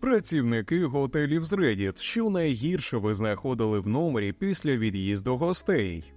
Працівники готелів з Reddit, що найгірше ви знаходили в номері після від'їзду гостей.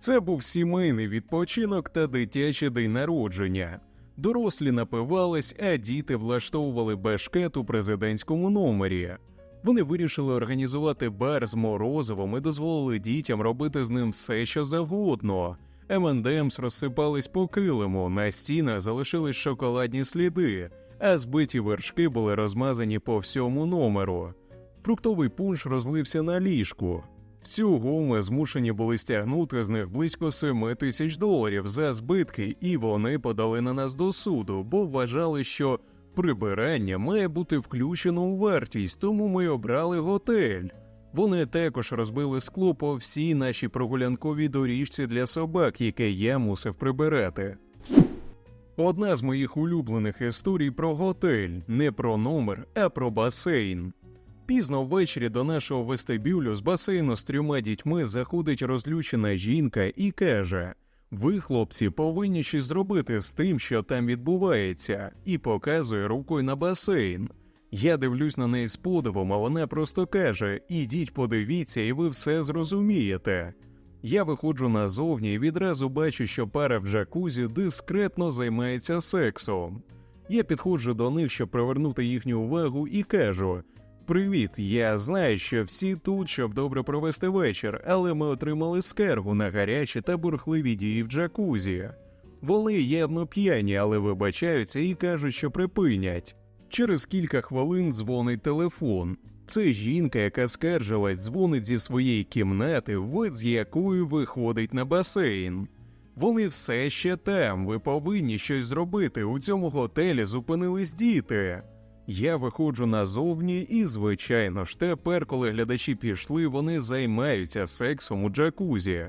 Це був сімейний відпочинок та дитячий день народження. Дорослі напивались, а діти влаштовували бешкет у президентському номері. Вони вирішили організувати бар з морозивом і дозволили дітям робити з ним все, що завгодно. M&M's розсипались по килиму, на стінах залишились шоколадні сліди, а збиті вершки були розмазані по всьому номеру. Фруктовий пунш розлився на ліжку. Всього ми змушені були стягнути з них близько 7 тисяч доларів за збитки, і вони подали на нас до суду, бо вважали, що прибирання має бути включено у вартість, тому ми обрали готель. Вони також розбили скло по всій нашій прогулянковій доріжці для собак, яке я мусив прибирати. Одна з моїх улюблених історій про готель, не про номер, а про басейн. Пізно ввечері до нашого вестибюлю з басейну з трьома дітьми заходить розлючена жінка і каже: Ви, хлопці, повинні щось зробити з тим, що там відбувається, і показує рукою на басейн. Я дивлюсь на неї з подивом, а вона просто каже: Ідіть, подивіться, і ви все зрозумієте. Я виходжу назовні і відразу бачу, що пара в джакузі дискретно займається сексом. Я підходжу до них, щоб привернути їхню увагу, і кажу: Привіт, я знаю, що всі тут, щоб добре провести вечір, але ми отримали скаргу на гарячі та бурхливі дії в джакузі. Вони явно п'яні, але вибачаються і кажуть, що припинять. Через кілька хвилин дзвонить телефон. Це жінка, яка скаржилась, дзвонить зі своєї кімнати, вид з якої виходить на басейн. Вони все ще там, ви повинні щось зробити. У цьому готелі зупинились діти. Я виходжу назовні, і, звичайно ж, тепер, коли глядачі пішли, вони займаються сексом у джакузі.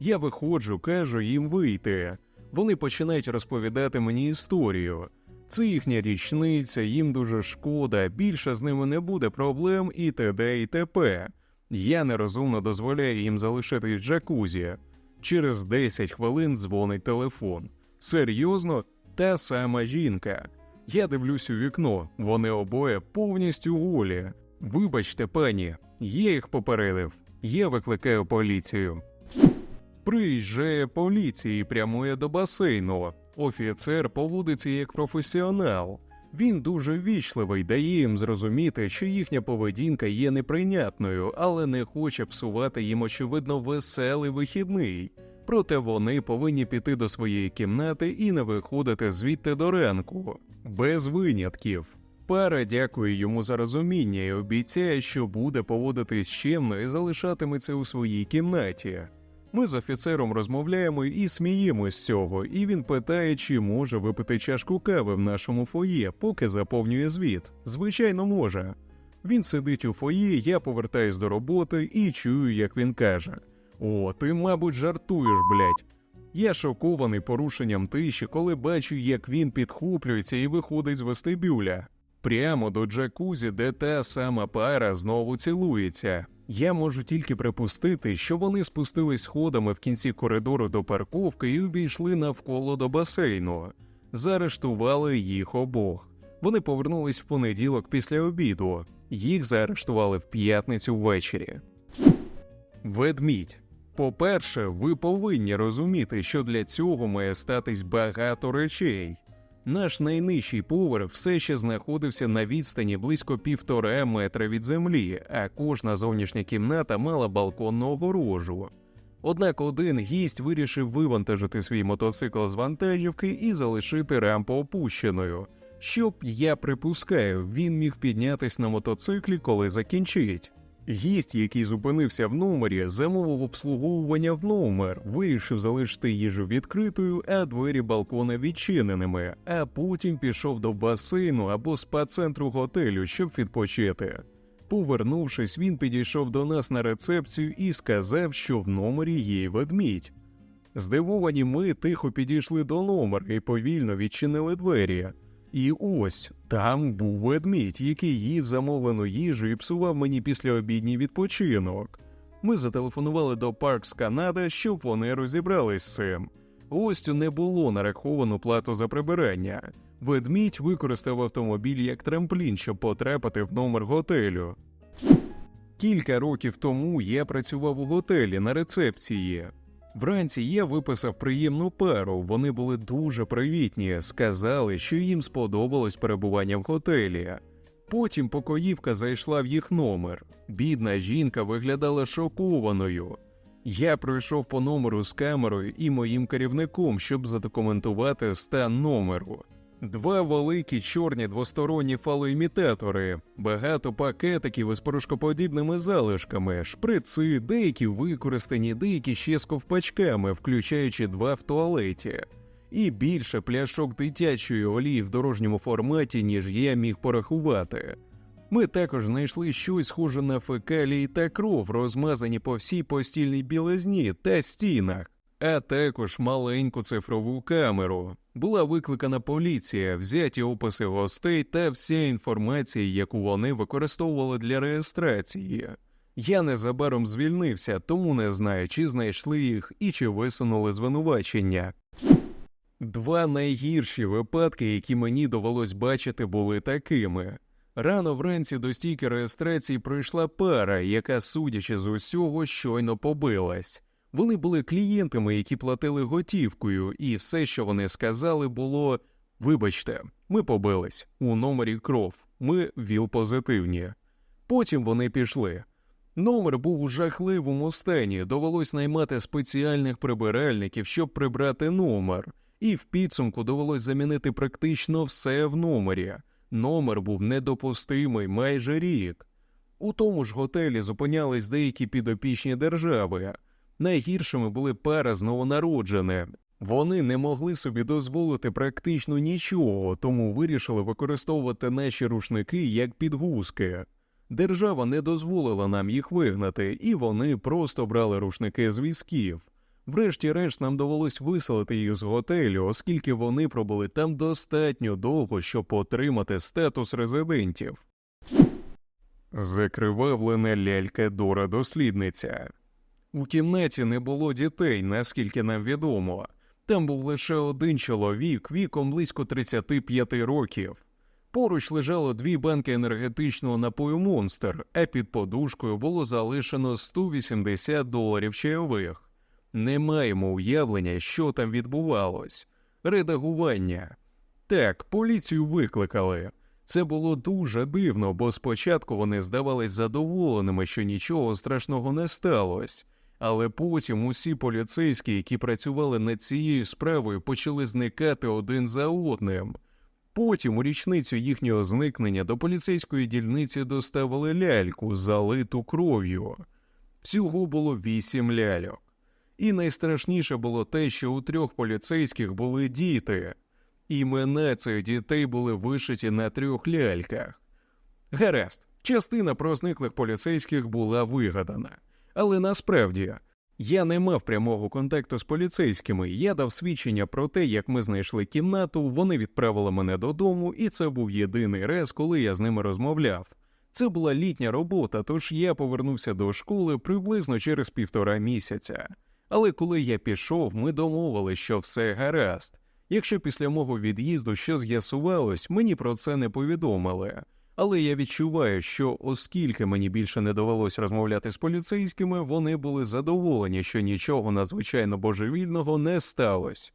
Я виходжу, кажу їм вийти. Вони починають розповідати мені історію. Це їхня річниця, їм дуже шкода, більше з ними не буде проблем і т.д. і т.п. Я нерозумно дозволяю їм залишитись джакузі. Через 10 хвилин дзвонить телефон. Серйозно, та сама жінка. Я дивлюсь у вікно, вони обоє повністю голі. Вибачте, пані, я їх попередив. Я викликаю поліцію. Приїжджає поліція і прямує до басейну. Офіцер поводиться як професіонал. Він дуже ввічливий, дає їм зрозуміти, що їхня поведінка є неприйнятною, але не хоче псувати їм очевидно веселий вихідний. Проте вони повинні піти до своєї кімнати і не виходити звідти до ранку, без винятків. Пара дякує йому за розуміння і обіцяє, що буде поводитись чемно і залишатиметься у своїй кімнаті. Ми з офіцером розмовляємо і сміємось з цього, і він питає, чи може випити чашку кави в нашому фоє, поки заповнює звіт. Звичайно, може. Він сидить у фоє, я повертаюсь до роботи і чую, як він каже: О, ти, мабуть, жартуєш, блядь. Я шокований порушенням тиші, коли бачу, як він підхоплюється і виходить з вестибюля. Прямо до джакузі, де та сама пара знову цілується. Я можу тільки припустити, що вони спустились сходами в кінці коридору до парковки і обійшли навколо до басейну. Заарештували їх обох. Вони повернулись в понеділок після обіду. Їх заарештували в п'ятницю ввечері. Ведмідь. По-перше, ви повинні розуміти, що для цього має статись багато речей. Наш найнижчий поверх все ще знаходився на відстані близько півтора метра від землі, а кожна зовнішня кімната мала балконну огорожу. Однак один гість вирішив вивантажити свій мотоцикл з вантажівки і залишити рампу опущеною. Щоб я припускаю, він міг піднятись на мотоциклі, коли закінчить. Гість, який зупинився в номері, замовив обслуговування в номер, вирішив залишити їжу відкритою, а двері балкона відчиненими, а потім пішов до басейну або спа-центру готелю, щоб відпочити. Повернувшись, він підійшов до нас на рецепцію і сказав, що в номері є ведмідь. Здивовані ми тихо підійшли до номера і повільно відчинили двері. І ось там був ведмідь, який їв замовлену їжу і псував мені післяобідній відпочинок. Ми зателефонували до Parks Канада, щоб вони розібрались з цим. Гостю не було нараховано плату за прибирання. Ведмідь використав автомобіль як трамплін, щоб потрапити в номер готелю. Кілька років тому я працював у готелі на рецепції. Вранці я виписав приємну пару. Вони були дуже привітні, сказали, що їм сподобалось перебування в готелі. Потім покоївка зайшла в їх номер. Бідна жінка виглядала шокованою. Я пройшов по номеру з камерою і моїм керівником, щоб задокументувати стан номеру. Два великі чорні двосторонні фалоімітатори, багато пакетиків із порошкоподібними залишками, шприци, деякі використані, деякі ще з ковпачками, включаючи два в туалеті, і більше пляшок дитячої олії в дорожньому форматі, ніж я міг порахувати. Ми також знайшли щось схоже на фекалії та кров, розмазані по всій постільній білизні та стінах, а також маленьку цифрову камеру. Була викликана поліція, взяті описи гостей та вся інформація, яку вони використовували для реєстрації. Я незабаром звільнився, тому не знаю, чи знайшли їх і чи висунули звинувачення. Два найгірші випадки, які мені довелось бачити, були такими. Рано вранці до стійки реєстрації прийшла пара, яка, судячи з усього, щойно побилась. Вони були клієнтами, які платили готівкою, і все, що вони сказали, було: Вибачте, ми побились у номері кров, ми ВІЛ-позитивні. Потім вони пішли. Номер був у жахливому стані, довелось наймати спеціальних прибиральників, щоб прибрати номер, і в підсумку довелось замінити практично все в номері. Номер був недопустимий майже рік. У тому ж готелі зупинялись деякі підопічні держави. Найгіршими були пара з новонародженим. Вони не могли собі дозволити практично нічого, тому вирішили використовувати наші рушники як підгузки. Держава не дозволила нам їх вигнати, і вони просто брали рушники з візків. Врешті-решт нам довелось виселити їх з готелю, оскільки вони пробули там достатньо довго, щоб отримати статус резидентів. Закривавлена лялька Дора дослідниця. У кімнаті не було дітей, наскільки нам відомо. Там був лише один чоловік віком близько 35 років. Поруч лежало дві банки енергетичного напою Монстер, а під подушкою було залишено 180 доларів чайових. Не маємо уявлення, що там відбувалось. Редагування. Так, поліцію викликали. Це було дуже дивно, бо спочатку вони здавались задоволеними, що нічого страшного не сталося. Але потім усі поліцейські, які працювали над цією справою, почали зникати один за одним. Потім у річницю їхнього зникнення до поліцейської дільниці доставили ляльку, залиту кров'ю. Всього було вісім ляльок. І найстрашніше було те, що у трьох поліцейських були діти. Імена цих дітей були вишиті на трьох ляльках. Гаразд, частина про зниклих поліцейських була вигадана. Але насправді я не мав прямого контакту з поліцейськими. Я дав свідчення про те, як ми знайшли кімнату, вони відправили мене додому, і це був єдиний раз, коли я з ними розмовляв. Це була літня робота, тож я повернувся до школи приблизно через півтора місяця. Але коли я пішов, ми домовились, що все гаразд. Якщо після мого від'їзду що з'ясувалось, мені про це не повідомили. Але я відчуваю, що оскільки мені більше не довелось розмовляти з поліцейськими, вони були задоволені, що нічого надзвичайно божевільного не сталося.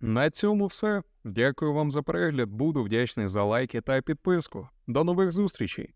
На цьому все. Дякую вам за перегляд. Буду вдячний за лайки та підписку. До нових зустрічей!